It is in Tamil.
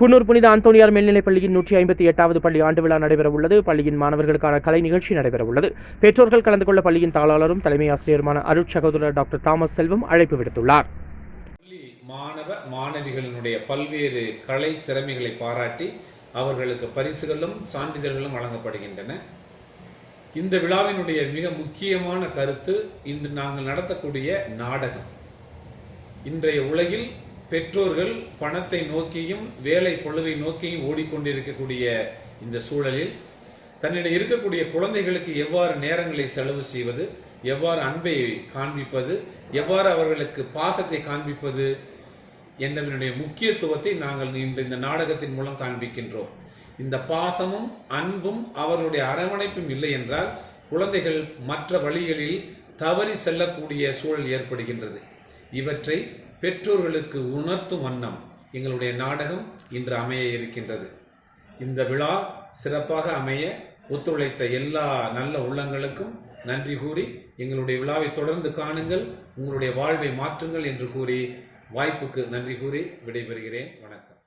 குன்னூர் புனித அந்தோனியார் மேல்நிலைப் பள்ளியின் நூற்றி ஐம்பத்தி எட்டாவது பள்ளி ஆண்டு விழா நடைபெற உள்ளது பள்ளியின் மாணவர்களுக்கான கலை நிகழ்ச்சி நடைபெற உள்ளது பெற்றோர்கள் கலந்து கொள்ள பள்ளியின் தாளாளரும் தலைமை ஆசிரியருமான அருட் சகோதரர் டாக்டர் தாமஸ் செல்வம் அழைப்பு விடுத்துள்ளார். மாணவ மாணவிகளினுடைய பல்வேறு கலை திறமைகளை பாராட்டி அவர்களுக்கு பரிசுகளும் சான்றிதழ்களும் வழங்கப்படுகின்றன. இந்த விழாவினுடைய மிக முக்கியமான கருத்து இன்று நாங்கள் நடத்தக்கூடிய நாடகம். இன்றைய உலகில் பெற்றோர்கள் பணத்தை நோக்கியும் வேலை பொழுவை நோக்கியும் ஓடிக்கொண்டிருக்கக்கூடிய இந்த சூழலில் தன்னிடம் இருக்கக்கூடிய குழந்தைகளுக்கு எவ்வாறு நேரங்களை செலவு செய்வது எவ்வாறு அன்பை காண்பிப்பது எவ்வாறு அவர்களுக்கு பாசத்தை காண்பிப்பது என்பதனுடைய முக்கியத்துவத்தை நாங்கள் இன்று இந்த நாடகத்தின் மூலம் காண்பிக்கின்றோம். இந்த பாசமும் அன்பும் அவர்களுடைய அரவணைப்பும் இல்லை என்றால் குழந்தைகள் மற்ற வழிகளில் தவறி செல்லக்கூடிய சூழல் ஏற்படுகின்றது. இவற்றை பெற்றோர்களுக்கு உணர்த்தும் வண்ணம் எங்களுடைய நாடகம் இன்று அமைய இருக்கின்றது. இந்த விழா சிறப்பாக அமைய ஒத்துழைத்த எல்லா நல்ல உள்ளங்களுக்கும் நன்றி கூறி எங்களுடைய விழாவை தொடர்ந்து காணுங்கள் உங்களுடைய வாழ்வை மாற்றுங்கள் என்று கூறி வாய்ப்புக்கு நன்றி கூறி விடைபெறுகிறேன். வணக்கம்.